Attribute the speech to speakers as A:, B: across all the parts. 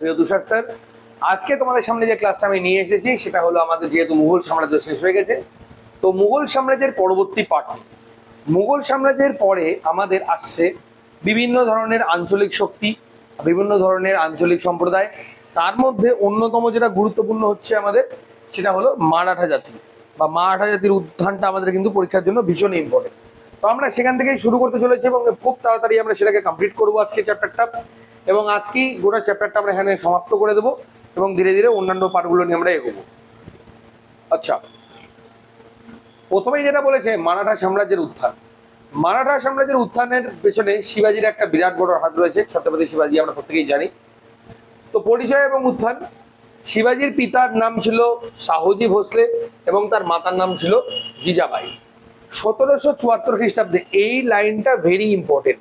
A: প্রিয় তুষার স্যার, আজকে তোমাদের সামনে যে ক্লাসটা আমি নিয়ে এসেছি, সেটা হলো আমাদের যেহেতু মুঘল সাম্রাজ্য শেষ হয়ে গেছে, তো মুঘল সাম্রাজ্যের পরবর্তী পার্ট মুঘল সাম্রাজ্যের পরে আমাদের আসছে বিভিন্ন ধরনের আঞ্চলিক শক্তি, বিভিন্ন ধরনের আঞ্চলিক সম্প্রদায়, তার মধ্যে অন্যতম যেটা গুরুত্বপূর্ণ হচ্ছে আমাদের, সেটা হলো মারাঠা জাতি, বা মারাঠা জাতির উত্থানটা আমাদের কিন্তু পরীক্ষার জন্য ভীষণ ইম্পর্টেন্ট তো আমরা সেখান থেকেই শুরু করতে চলেছি এবং খুব তাড়াতাড়ি আমরা সেটাকে কমপ্লিট করব আজকে চ্যাপ্টারটা এবং আজকেই গোটা চ্যাপ্টারটা আমরা এখানে সমাপ্ত করে দেবো এবং ধীরে ধীরে অন্যান্য পার্টগুলো নিয়ে আমরা এগোবো। আচ্ছা প্রথমেই যেটা বলেছে, মারাঠা সাম্রাজ্যের উত্থান। মারাঠা সাম্রাজ্যের উত্থানের পেছনে শিবাজির একটা বিরাট বড় হাত রয়েছে, ছত্রপতি শিবাজি, আমরা প্রত্যেকেই জানি। তো পরিচয় এবং উত্থান, শিবাজির পিতার নাম ছিল শাহজি ভোসলে এবং তার মাতার নাম ছিল জিজাবাই। সতেরোশো চুয়াত্তর খ্রিস্টাব্দে এই লাইনটা ভেরি ইম্পর্টেন্ট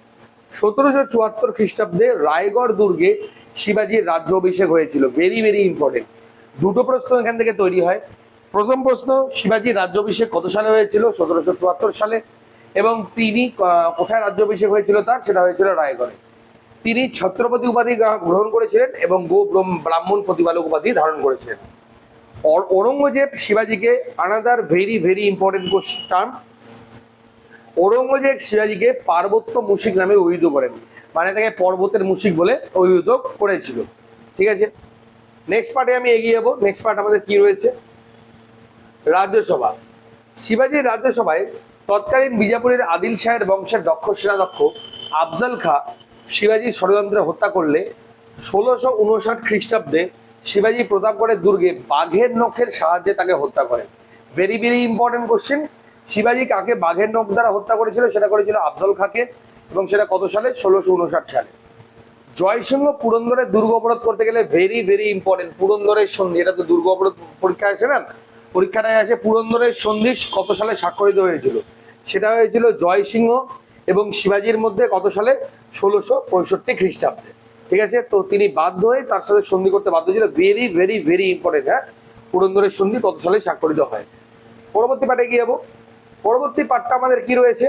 A: সতেরোশো চুয়াত্তর খ্রিস্টাব্দে রায়গড় দুর্গে শিবাজির রাজ্য অভিষেক হয়েছিল। ভেরি ভেরি ইম্পর্টেন্ট দুটো প্রশ্ন এখান থেকে তৈরি হয়। প্রথম প্রশ্ন, শিবাজির রাজ্য অভিষেক কত সালে হয়েছিল? সতেরোশো চুয়াত্তর সালে। এবং তিনি কোথায় রাজ্য অভিষেক হয়েছিল তার? সেটা হয়েছিল রায়গড়ে। তিনি ছত্রপতি উপাধি গ্রহ- গ্রহণ করেছিলেন এবং গো ব্রাহ্মণ প্রতিপালক উপাধি ধারণ করেছিলেন। Aurangzeb শিবাজিকে another very very important term Aurangzeb শিবাজিকে পার্বত্য মুশিক নামে অভিহিত করেন। মানে তাকে পর্বতের মুশিক বলে অভিহিত করেছিল। ঠিক আছে? নেক্সট পার্টে আমি এগিয়ে যাব। নেক্সট পার্ট আমাদের কি রয়েছে? রাজ্যসভা। শিবাজির রাজ্যসভায় তৎকালীন বিজাপুরের আদিল শাহের বংশের দক্ষ সেনাদক্ষ আফজাল খা শিবাজির ষড়যন্ত্রে হত্যা করলে ষোলোশো উনষাট খ্রিস্টাব্দে শিবাজি প্রতাপগড়ের দুর্গে বাঘের নখের সাহায্যে তাকে হত্যা করেন ভেরি ভেরি ইম্পর্টেন্ট কোশ্চেন শিবাজি কাকে বাঘের নখ দ্বারা হত্যা করেছিল সেটা করেছিল আফজল খাকে এবং সেটা কত সালে? ষোলোশো উনষাট সালে। জয়সিংহ পুরন্দরের দুর্গ অবরোধ করতে গেলে ভেরি ভেরি ইম্পর্টেন্ট পুরন্দরের সন্ধি, এটা তো দুর্গ অবরোধ পরীক্ষা আসে না? পরীক্ষাটায় আসে পুরন্দরের সন্ধি কত সালে স্বাক্ষরিত হয়েছিল? সেটা হয়েছিল জয়সিংহ এবং শিবাজির মধ্যে কত সালে? ষোলোশো পঁয়ষট্টি খ্রিস্টাব্দে। ঠিক আছে? তো তিনি বাধ্য হয়ে তার সাথে সন্ধি করতে বাধ্য ছিল। ভেরি ভেরি ভেরি ইম্পর্টেন্ট হ্যাঁ? পুরন্দরের সন্ধি কত সালে স্বাক্ষরিত হয়? পরবর্তী পাঠে গিয়ে যাব। পরবর্তী পাঠটা আমাদের কি রয়েছে?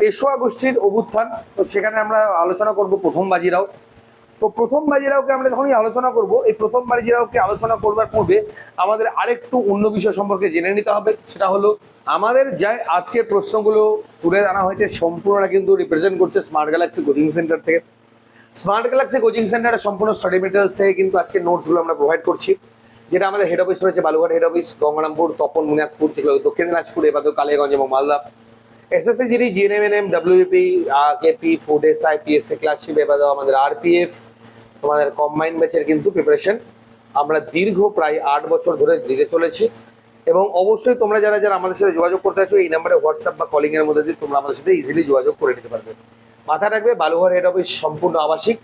A: পেশোয়া গোষ্ঠীর অভ্যুত্থান। তো সেখানে আমরা আলোচনা করব প্রথম বাজিরাও। তো প্রথম বাজিরাওকে আমরা যখনই আলোচনা করব, এই প্রথম বাজিরাওকে আলোচনা করবার পূর্বে আমাদের আরেকটু অন্য বিষয় সম্পর্কে জেনে নিতে হবে। সেটা হলো, আমাদের যা আজকের প্রশ্নগুলো তুলে আনা হয়েছে। সম্পূর্ণটা কিন্তু রিপ্রেজেন্ট করছে স্মার্ট গ্যালাক্সি কোচিং সেন্টার থেকে। স্মার্ট গ্যালাক্সি কোচিং সেন্টারের সম্পূর্ণ স্টাডি মেটেরিয়ালস থেকে কিন্তু আজকে নোটসগুলো আমরা প্রোভাইড করছি। যেটা আমাদের হেড অফিস রয়েছে বালুঘাট হেড অফিস গঙ্গারামপুর, তপন মুনিয়াদপুর যেগুলো দক্ষিণ দিনাজপুর এবার কালিয়াগঞ্জ এবং Malda. SSC GD জিএনএমএনএম WP KP food SI PSC clerkship এবার আমাদের আরপিএফ তোমাদের কম্বাইন ব্যাচের কিন্তু প্রিপারেশন আমরা দীর্ঘ প্রায় আট বছর ধরে দিতে চলেছি। এবং অবশ্যই তোমরা যারা যারা আমাদের সাথে যোগাযোগ করতে আছো এই নাম্বারে হোয়াটসঅ্যাপ বা কলিং এর মধ্যে দিয়ে তোমরা আমাদের সাথে ইজিলি যোগাযোগ করে নিতে পারবে। মাথায় রাখবে বালুঘর হেড অফিস সম্পূর্ণ আবাসিক।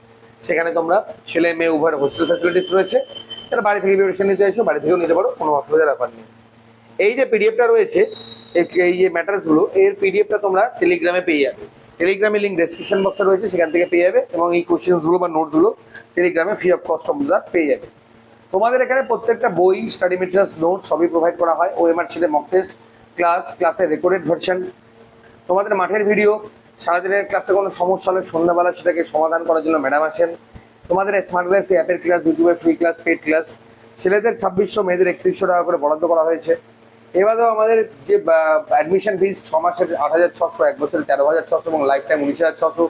A: সেখানে তোমরা ছেলে, মেয়ে, উভয়ের হোস্টেল ফ্যাসিলিটিস রয়েছে। যারা বাড়ি থেকে প্রিপারেশন নিতে চাইছো বাড়ি থেকেও নিতে পারো, কোনো অসুবিধার ব্যাপার নেই। এই যে পিডিএফটা রয়েছে, এই- যে ম্যাটার্সগুলো এর পিডিএফটা তোমরা টেলিগ্রামে পেয়ে যাবে। টেলিগ্রামে লিঙ্ক ডেসক্রিপশন বক্সে রয়েছে, সেখান থেকে পেয়ে যাবে এবং এই কোশ্চেন্সগুলো বা নোটসগুলো টেলিগ্রামে ফ্রি অফ কস্ট তোমরা পেয়ে যাবে। তোমাদের এখানে প্রত্যেকটা বই স্টাডি মেটেরিয়ালস নোটস সবই প্রোভাইড করা হয়। ও এমআর শিটে মক টেস্ট ক্লাস ক্লাসের রেকর্ডেড ভার্সন তোমাদের মাঠের ভিডিও সারাদিনের ক্লাসে কোনো সমস্যা হলে সন্ধ্যাবেলা সেটাকে সমাধান করার জন্য ম্যাডাম আসেন। তোমাদের স্মার্ট ক্লাস অ্যাপের ক্লাস ইউটিউবের ফ্রি ক্লাস পেড ক্লাস ছেলেদের ছাব্বিশশো, মেয়েদের একত্রিশশো টাকা করে বরাদ্দ করা হয়েছে। এবারেও আমাদের যে অ্যাডমিশন ফিস ছ মাসের আট হাজার ছশো, এক বছরের তেরো হাজার ছশো এবং লাইফ টাইম উনিশ হাজার ছশো।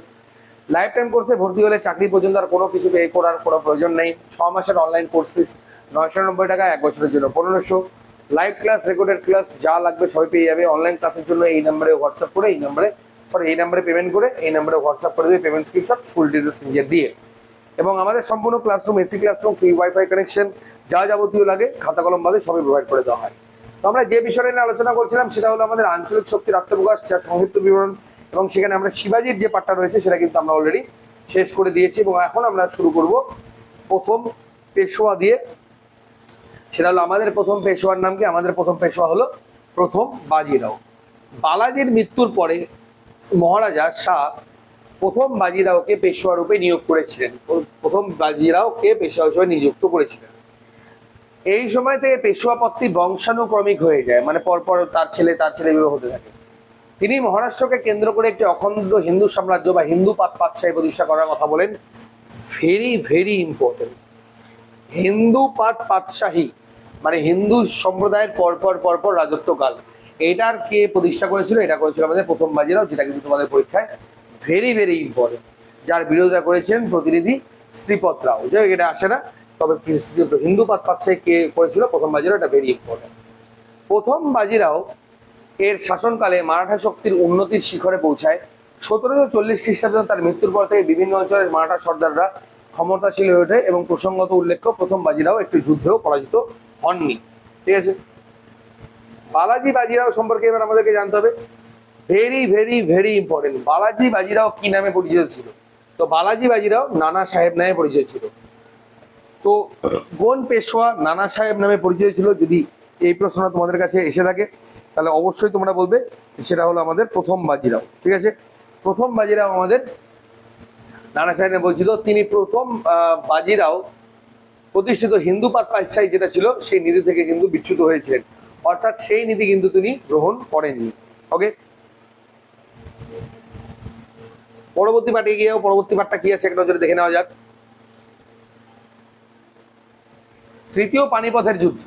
A: লাইফ টাইম কোর্সে ভর্তি হলে চাকরি পর্যন্ত আর কোনো কিছু পে করার কোনো প্রয়োজন নেই। ছ মাসের অনলাইন কোর্স ফিস নয়শো নব্বই টাকা, এক বছরের জন্য পনেরোশো। লাইভ ক্লাস রেকর্ডেড ক্লাস যা লাগবে সবই পেয়ে যাবে। অনলাইন ক্লাসের জন্য এই নাম্বারে হোয়াটসঅ্যাপ করে, এই নাম্বারে সরি এই নাম্বারে পেমেন্ট করে, এই নাম্বারে হোয়াটসঅ্যাপ করে দেবে পেমেন্ট স্ক্রিনশট ফুল ডিটেলস নিজের দিয়ে। এবং আমাদের সম্পূর্ণ classroom AC classroom free wifi connection যা যাবতীয় লাগে খাতা কলম বাদে সবই প্রোভাইড করে দেওয়া হয়। তো আমরা যে বিষয় নিয়ে আলোচনা করছিলাম, সেটা হলো আমাদের আঞ্চলিক শক্তির আত্মপ্রকাশ, যা সংক্ষিপ্ত বিবরণ, এবং সেখানে আমরা শিবাজির যে পার্টটা রয়েছে, সেটা কিন্তু আমরা অলরেডি শেষ করে দিয়েছি, এবং এখন আমরা শুরু করব প্রথম পেশোয়া দিয়ে। সেটা হলো আমাদের প্রথম পেশোয়ার নাম কি? আমাদের প্রথম পেশোয়া হলো প্রথম বাজিরাও। বালাজির মৃত্যুর পরে মহারাজা শাহ প্রথম বাজিরাওকে পেশোয়া রূপে নিয়োগ করেছিলেন? প্রথম বাজিরাওকে পেশোয়া হিসেবে নিযুক্ত করেছিলেন? এই সময় থেকে পেশোয়াপত্তি বংশানুক্রমিক হয়ে যায় মানে পরপর তার ছেলে তার ছেলে এভাবে হতে থাকে। তিনি মহারাষ্ট্রকে কেন্দ্র করে একটি অখণ্ড হিন্দু সাম্রাজ্য বা হিন্দু পাত পাতশাহী প্রতিষ্ঠা করার কথা বলেন ভেরি ভেরি ইম্পর্টেন্ট হিন্দু পাত পাতশাহী মানে হিন্দু সম্প্রদায়ের পরপর পরপর রাজত্বকাল। এটার কে প্রতিষ্ঠা করেছিল? এটা করেছিল আমাদের প্রথম বাজিরাও, যেটা কিন্তু তোমাদের পরীক্ষায় ভেরি ভেরি ইম্পর্টেন্ট যার বিরোধিতা করেছেন প্রতিনিধি শ্রীপদ রাও। যাই এটা আসে না। তবে হিন্দু পাত পাতশাহী কে করেছিল, প্রথম বাজিরাও এটা ভেরি ইম্পর্টেন্ট প্রথম বাজিরাও এর শাসনকালে মারাঠা শক্তির উন্নতির শিখরে পৌঁছায়। সতেরোশো চল্লিশ খ্রিস্টাব্দে তার মৃত্যুর পর থেকে বিভিন্ন অঞ্চলের মারাঠা সর্দাররা ক্ষমতাশীল হয়ে ওঠে এবং প্রসঙ্গত উল্লেখ্য, প্রথম বাজিরাও একটি যুদ্ধেও পরাজিত হননি। ঠিক আছে? বালাজি বাজিরাও সম্পর্কে এবার আমাদেরকে জানতে হবে। Very very very important Balaji Bajirao কি নামে পরিচিত ছিল? তো বালাজি বাজিরাও নানা সাহেব নামে পরিচিত ছিল। তো কোন পেশোয়া নানা সাহেব নামে পরিচিত ছিল। যদি এই প্রশ্নটা তোমাদের কাছে এসে থাকে, তাহলে অবশ্যই তোমরা বলবে সেটা হলো আমাদের প্রথম বাজিরাও, ঠিক আছে? প্রথম বাজিরাও আমাদের নানা সাহেব নামে পরিচিত। তিনি প্রথম বাজিরাও প্রতিষ্ঠিত হিন্দু পাত পাইসাই যেটা ছিল, সেই নীতি থেকে কিন্তু বিচ্যুত হয়েছিলেন। অর্থাৎ সেই নীতি কিন্তু তিনি গ্রহণ করেননি। ওকে পরবর্তী পার্টে গিয়েও পরবর্তী পার্টটা কি আছে একটা নজরে দেখে নেওয়া যাক। তৃতীয় পানিপথের যুদ্ধ।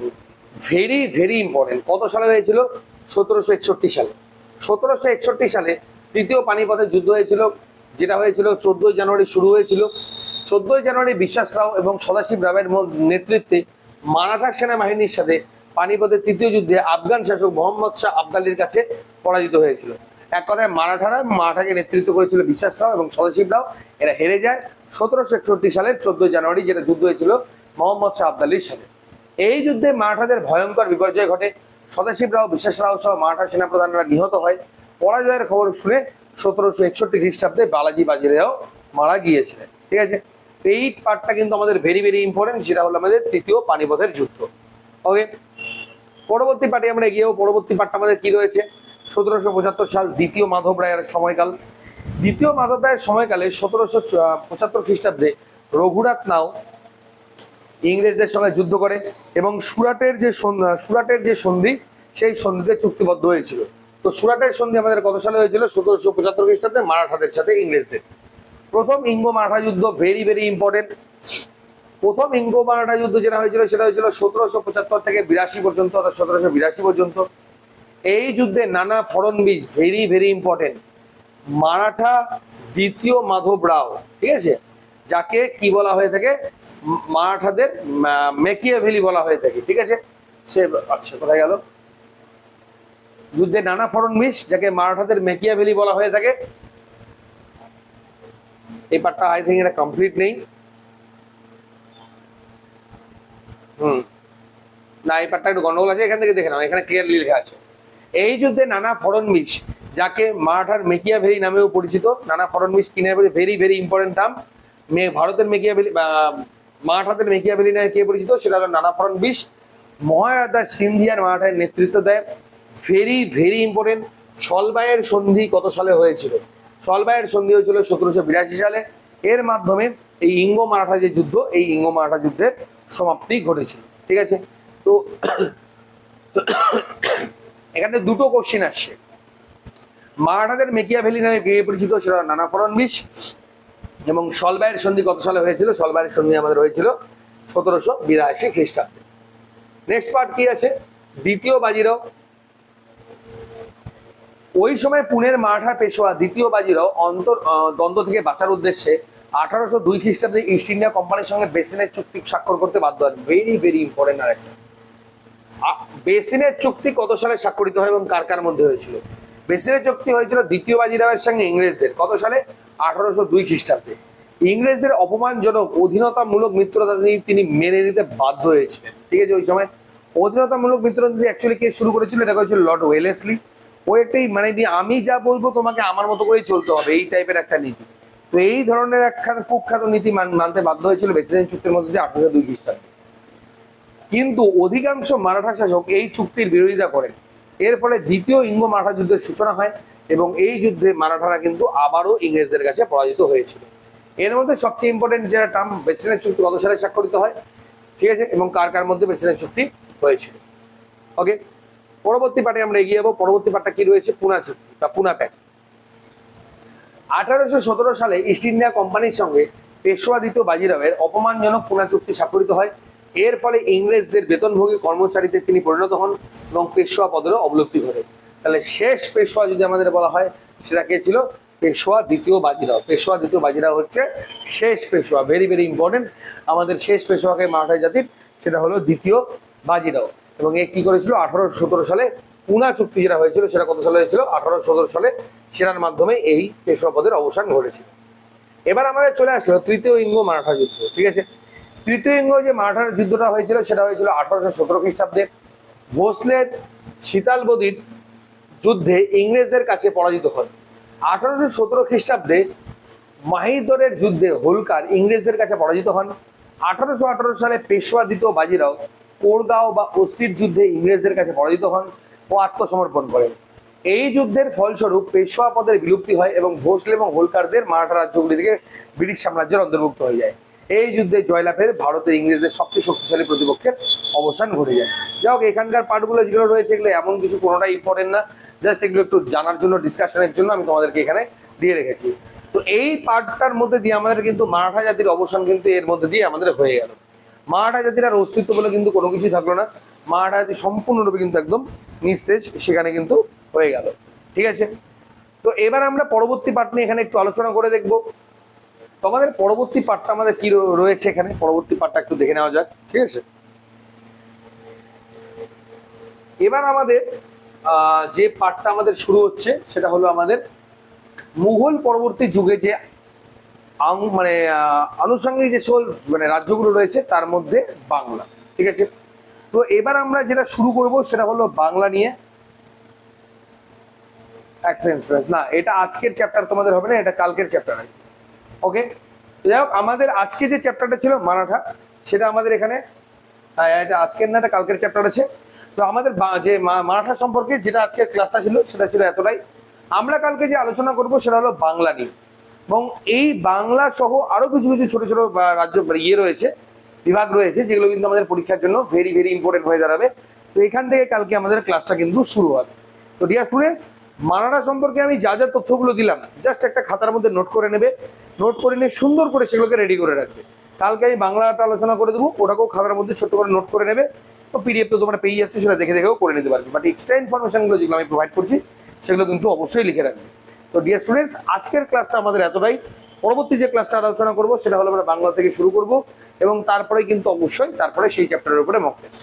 A: ভেরি ভেরি ইম্পর্টেন্ট কত সালে হয়েছিল? সতেরোশো একষট্টি সালে। সতেরোশো একষট্টি সালে তৃতীয় পানিপথের যুদ্ধ হয়েছিল, যেটা হয়েছিল চোদ্দই জানুয়ারি শুরু হয়েছিল। চোদ্দই জানুয়ারি বিশ্বাস রাও এবং সদাশিব রাবের নেতৃত্বে মারাঠা সেনাবাহিনীর সাথে পানিপথের তৃতীয় যুদ্ধে আফগান শাসক মোহাম্মদ শাহ আবদালির কাছে পরাজিত হয়েছিল। এক কথায় মারাঠারা মারাঠাকে নেতৃত্ব করেছিল বিশ্বাস রাও এবং সদাশিব রাও। এরা হেরে যায় সতেরোশো একষট্টি সালের চোদ্দই জানুয়ারি, যেটা যুদ্ধ হয়েছিল মোহাম্মদ শাহ আবদালির সাথে। এই যুদ্ধে মারাঠাদের ভয়ঙ্কর বিপর্যয় ঘটে। সদাশিব রাও, বিশ্বাস রাও সহ মারাঠা সেনাপ্রধানরা নিহত হয়। পরাজয়ের খবর শুনে সতেরোশো একষট্টি খ্রিস্টাব্দে বালাজি বাজিরাও মারা গিয়েছিলেন। ঠিক আছে? এই পার্টটা কিন্তু আমাদের ভেরি ভেরি ইম্পর্টেন্ট সেটা হলো আমাদের তৃতীয় পানিপথের যুদ্ধ। ওকে পরবর্তী পার্টে আমরা এগিয়েও পরবর্তী পার্টটা আমাদের কি রয়েছে? সতেরোশো পঁচাত্তর সাল দ্বিতীয় মাধব রায়ের সময়কাল। দ্বিতীয় মাধব রায়ের সময়কালে সতেরোশো পঁচাত্তর খ্রিস্টাব্দে রঘুনাথ নাও ইংরেজদের সঙ্গে যুদ্ধ করে এবং সুরাটের যে সুরাটের যে সন্ধি, সেই সন্ধিতে চুক্তিবদ্ধ হয়েছিল। তো সুরাটের সন্ধি আমাদের কত সালে হয়েছিল? সতেরোশো পঁচাত্তর খ্রিস্টাব্দে মারাঠাদের সাথে ইংরেজদের। প্রথম ইঙ্গো মারাঠা যুদ্ধ ভেরি ভেরি ইম্পর্টেন্ট প্রথম ইঙ্গো মারাঠা যুদ্ধ যেটা হয়েছিল, সেটা হয়েছিল সতেরোশো পঁচাত্তর থেকে বিরাশি পর্যন্ত অর্থাৎ সতেরোশো বিরাশি পর্যন্ত। এই যুদ্ধে Nana Phadnavis very very important Maratha দ্বিতীয় মাধব রাও, ঠিক আছে? যাকে কি বলা হয়ে থাকে? মারাঠাদের মেকিয়া ভ্যালি বলা হয়ে থাকে, ঠিক আছে? সে আচ্ছা কোথায় গেল? যুদ্ধে নানা ফরন ফরনবিশ যাকে মারাঠাদের মেকিয়া ভ্যালি বলা হয়ে থাকে। এই পার্টটা আই থিঙ্ক এটা কমপ্লিট নেই। হুম। না, এই পার্টটা একটু গন্ডগোল আছে, এখান থেকে দেখে নাও, এখানে ক্লিয়ারলি লেখা আছে। এই যুদ্ধে নানা ফরনবিশ যাকে মারাঠার মেকিয়া ভেরি নামেও পরিচিত, নানা ফরনবিশ কিনে ভেরি ভেরি ইম্পর্টেন্ট টার্ম মে, ভারতের মেকিয়া ভেলি মারাঠাদের মেকিয়া ভেলি নামে কে পরিচিত, সেটা হলো নানা ফরনবিশ মহারাজা সিন্ধিয়ার মারাঠায় নেতৃত্ব দেয় ভেরি ভেরি ইম্পর্টেন্ট সলবাইয়ের সন্ধি কত সালে হয়েছিল? সলবাইয়ের সন্ধি হয়েছিল সতেরোশো বিরাশি সালে। এর মাধ্যমে এই ইঙ্গো মারাঠা যে যুদ্ধ, এই ইঙ্গো মারাঠা যুদ্ধের সমাপ্তি ঘটেছিল। ঠিক আছে? তো এখানে দুটো কোশ্চেন আসছে। মারাঠাদের মেকিয়া ভ্যালি নামে পরিচিত সেটা নানা ফরনবিশ এবং সলবাইয়ের সন্ধি কত সালে হয়েছিল? সলবাইয়ের সন্ধি আমাদের হয়েছিল সতেরোশো বিরাশি খ্রিস্টাব্দে। নেক্সট পার্ট কি আছে? দ্বিতীয় বাজিরাও। ওই সময় পুনের মারাঠা পেশোয়া দ্বিতীয় বাজিরাও অন্তর দ্বন্দ্ব থেকে বাঁচার উদ্দেশ্যে আঠারোশো দুই খ্রিস্টাব্দে ইস্ট ইন্ডিয়া কোম্পানির সঙ্গে বেসিনের চুক্তি স্বাক্ষর করতে বাধ্য হন। ভেরি ভেরি ইম্পর্টেন্ট আর একটা আ- বেসিনের চুক্তি কত সালে স্বাক্ষরিত হয় এবং কার কার মধ্যে হয়েছিল? বেসিনের চুক্তি হয়েছিল দ্বিতীয় বাজিরাওয়ের সঙ্গে ইংরেজদের। কত সালে? আঠারোশো দুই খ্রিস্টাব্দে। ইংরেজদের অপমানজনক, অধীনতামূলক মিত্রতা তিনি মেনে নিতে বাধ্য হয়েছিলেন। ঠিক আছে, ওই সময়? অধীনতামূলক মিত্রতা অ্যাকচুয়ালি কে শুরু করেছিল? এটা করেছিল লর্ড ওয়েলেসলি। ও একটাই মানে আমি যা বলব তোমাকে আমার মতো করেই চলতে হবে, এই টাইপের একটা নীতি। তো এই ধরনের একখান কুখ্যাত নীতি মান- মানতে বাধ্য হয়েছিল বেসিনের চুক্তির মধ্যে আঠারোশো দুই খ্রিস্টাব্দে। কিন্তু অধিকাংশ মারাঠা শাসক এই চুক্তির বিরোধিতা করেন। এর ফলে দ্বিতীয় ইঙ্গ মারাঠা যুদ্ধের সূচনা হয় এবং এই যুদ্ধে মারাঠারা কিন্তু আবারও ইংরেজদের কাছে পরাজিত হয়েছিল। এর মধ্যে সবচেয়ে ইম্পর্টেন্ট যেটা টার্ম বেসিনের চুক্তি কত সালে স্বাক্ষরিত হয়? ঠিক আছে? এবং কার কার মধ্যে বেসিনের চুক্তি হয়েছিল? ওকে পরবর্তী পার্টে আমরা এগিয়ে যাব। পরবর্তী পার্টটা কি রয়েছে? পুনা চুক্তি বা পুনা প্যাক্ট আঠারোশো সতেরো সালে ইস্ট ইন্ডিয়া কোম্পানির সঙ্গে পেশোয়া দ্বিতীয় বাজিরাওয়ের অপমানজনক পুনা চুক্তি স্বাক্ষরিত হয়। এর ফলে ইংরেজদের বেতনভোগী কর্মচারীতে তিনি পরিণত হন এবং পেশোয়া পদেরও অবলুপ্তি ঘটে। তাহলে শেষ পেশোয়া যদি আমাদের বলা হয়, সেটা কে ছিল? পেশোয়া দ্বিতীয় বাজিরাও। পেশোয়া দ্বিতীয় বাজিরাও হচ্ছে শেষ পেশোয়া ভেরি ভেরি ইম্পর্টেন্ট আমাদের শেষ পেশোয়াকে মারাঠা জাতির, সেটা হলো দ্বিতীয় বাজিরাও। এবং এ কি করেছিল? আঠারোশো সতেরো সালে পুনা চুক্তি যেটা হয়েছিল, সেটা কত সালে হয়েছিল? আঠারোশো সতেরো সালে সেটার মাধ্যমে এই পেশোয়া পদের অবসান ঘটেছিল। এবার আমাদের চলে আসলো তৃতীয় ইঙ্গ মারাঠা যুদ্ধ, ঠিক আছে? তৃতীয় ইঙ্গ যে মারাঠার যুদ্ধটা হয়েছিল, সেটা হয়েছিল আঠারোশো সতেরো খ্রিস্টাব্দে। ভোসলের শীতালবদির যুদ্ধে ইংরেজদের কাছে পরাজিত হয় আঠারোশো সতেরো খ্রিস্টাব্দে মাহিদরের যুদ্ধে হোলকার ইংরেজদের কাছে পরাজিত হন। আঠারোশো আঠারো সালে পেশোয়া দ্বিতীয় বাজিরাও কোরগাঁও বা অস্থির যুদ্ধে ইংরেজদের কাছে পরাজিত হন ও আত্মসমর্পণ করেন। এই যুদ্ধের ফলস্বরূপ পেশোয়া পদের বিলুপ্তি হয় এবং ভোসলে এবং হোলকারদের মারাঠা রাজ্যগুলি থেকে ব্রিটিশ সাম্রাজ্যের অন্তর্ভুক্ত হয়ে যায়। এই যুদ্ধে জয়লাভের ভারতের ইংরেজদের সবচেয়ে শক্তিশালী প্রতিপক্ষের অবসান ঘটে যায়। যাই হোক, এখানকার পার্টগুলো যেগুলো রয়েছে এগুলো এমন কিছু কোনোটাই ইম্পর্টেন্ট না। জাস্ট এগুলো একটু জানার জন্য ডিসকাশনের জন্য আমি তোমাদেরকে এখানে দিয়ে রেখেছি। তো এই পার্টটার মধ্যে দিয়ে আমাদের কিন্তু মারাঠা জাতির অবসান কিন্তু এর মধ্যে দিয়ে আমাদের হয়ে গেল। মারাঠা জাতির আর অস্তিত্ব বলে কিন্তু কোনো কিছুই থাকল না। মারাঠা জাতি সম্পূর্ণরূপে কিন্তু একদম নিস্তেজ, সেখানে কিন্তু হয়ে গেল। ঠিক আছে? তো এবার আমরা পরবর্তী পার্ট নিয়ে এখানে একটু আলোচনা করে দেখব। তো আমাদের পরবর্তী পার্টটা আমাদের কি রয়েছে এখানে? পরবর্তী পার্টটা একটু দেখে নেওয়া যাক, ঠিক আছে? এবার আমাদের যে পার্টটা আমাদের শুরু হচ্ছে, সেটা হলো আমাদের মুঘল পরবর্তী যুগে যে মানে আনুষঙ্গিক যে সকল মানে রাজ্যগুলো রয়েছে, তার মধ্যে বাংলা, ঠিক আছে? তো এবার আমরা যেটা শুরু করব, সেটা হলো বাংলা নিয়ে। না, এটা আজকের চ্যাপ্টার তোমাদের হবে না, এটা কালকের চ্যাপ্টার আছে ওকে যাই হোক আমাদের আজকে যে চ্যাপ্টারটা ছিল মারাঠা সেটা আমাদের এখানে হ্যাঁ, এটা আজকের না এটা কালকের চ্যাপ্টার আছে। তো আমাদের যে মারাঠা সম্পর্কে যেটা আজকের ক্লাসটা ছিল সেটা ছিল এতটাই। আমরা কালকে যে আলোচনা করব সেটা হলো বাংলা নিয়ে। এবং এই বাংলা সহ আরও কিছু কিছু ছোট ছোট রাজ্য ইয়ে রয়েছে বিভাগ রয়েছে যেগুলো কিন্তু আমাদের পরীক্ষার জন্য ভেরি ভেরি ইম্পর্টেন্ট হয়ে দাঁড়াবে। তো এখান থেকে কালকে আমাদের ক্লাসটা কিন্তু শুরু হবে। তো ডিয়ার স্টুডেন্টস মারাঠা সম্পর্কে আমি যা যা তথ্যগুলো দিলাম জাস্ট একটা খাতার মধ্যে নোট করে নেবে। নোট করে নিয়ে সুন্দর করে সেগুলোকে রেডি করে রাখবে। কালকে আমি বাংলাটা আলোচনা করে দেবো, ওটাকেও খাতার মধ্যে ছোট্ট করে নোট করে নেবে। তো পিডিএফ তো তোমরা পেয়ে যাচ্ছে, সেটা দেখে দেখেও করে নিতে পারবে। বাট এক্সট্রা ইনফরমেশনগুলো যেগুলো আমি প্রোভাইড করছি, সেগুলো কিন্তু অবশ্যই লিখে রাখবে। তো ডিয়ার স্টুডেন্টস আজকের ক্লাসটা আমাদের এতটাই। পরবর্তী যে ক্লাসটা আলোচনা করব, সেটা হলো আমরা বাংলা থেকে শুরু করব, এবং তারপরে কিন্তু অবশ্যই তারপরে সেই চ্যাপ্টারের উপরে মক টেস্ট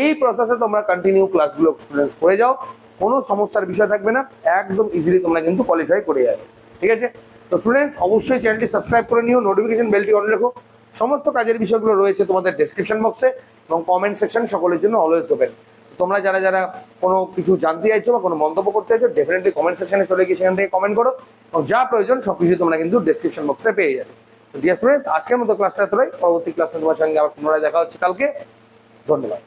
A: এই প্রসেসে তোমরা কন্টিনিউ ক্লাসগুলো স্টুডেন্টস করে যাও, কোনো সমস্যার বিষয় থাকবে না, একদম ইজিলি তোমরা কিন্তু কোয়ালিফাই করে যাবে। ঠিক আছে? তো স্টুডেন্টস অবশ্যই চ্যানেলটি সাবস্ক্রাইব করে নিও নোটিফিকেশন বেলটি অন রেখো। সমস্ত কাজের বিষয়গুলো রয়েছে তোমাদের ডেসক্রিপশন বক্সে এবং কমেন্ট সেকশন সকলের জন্য অলওয়েজ ওপেন তোমরা যারা যারা কোনো কিছু জানতে চাইছো বা কোনো মন্তব্য করতে চাইছো ডেফিনেটলি কমেন্ট সেকশনে চলে গিয়ে সেখান থেকে কমেন্ট করো এবং যা প্রয়োজন সব কিছু তোমরা কিন্তু ডেসক্রিপশন বক্সে পেয়ে যাবে। তো ডিয়ার স্টুডেন্টস আজকের মতো ক্লাসটা এতটাই। পরবর্তী ক্লাসে তোমার সঙ্গে আবার পুনরায় দেখা হচ্ছে কালকে। ধন্যবাদ।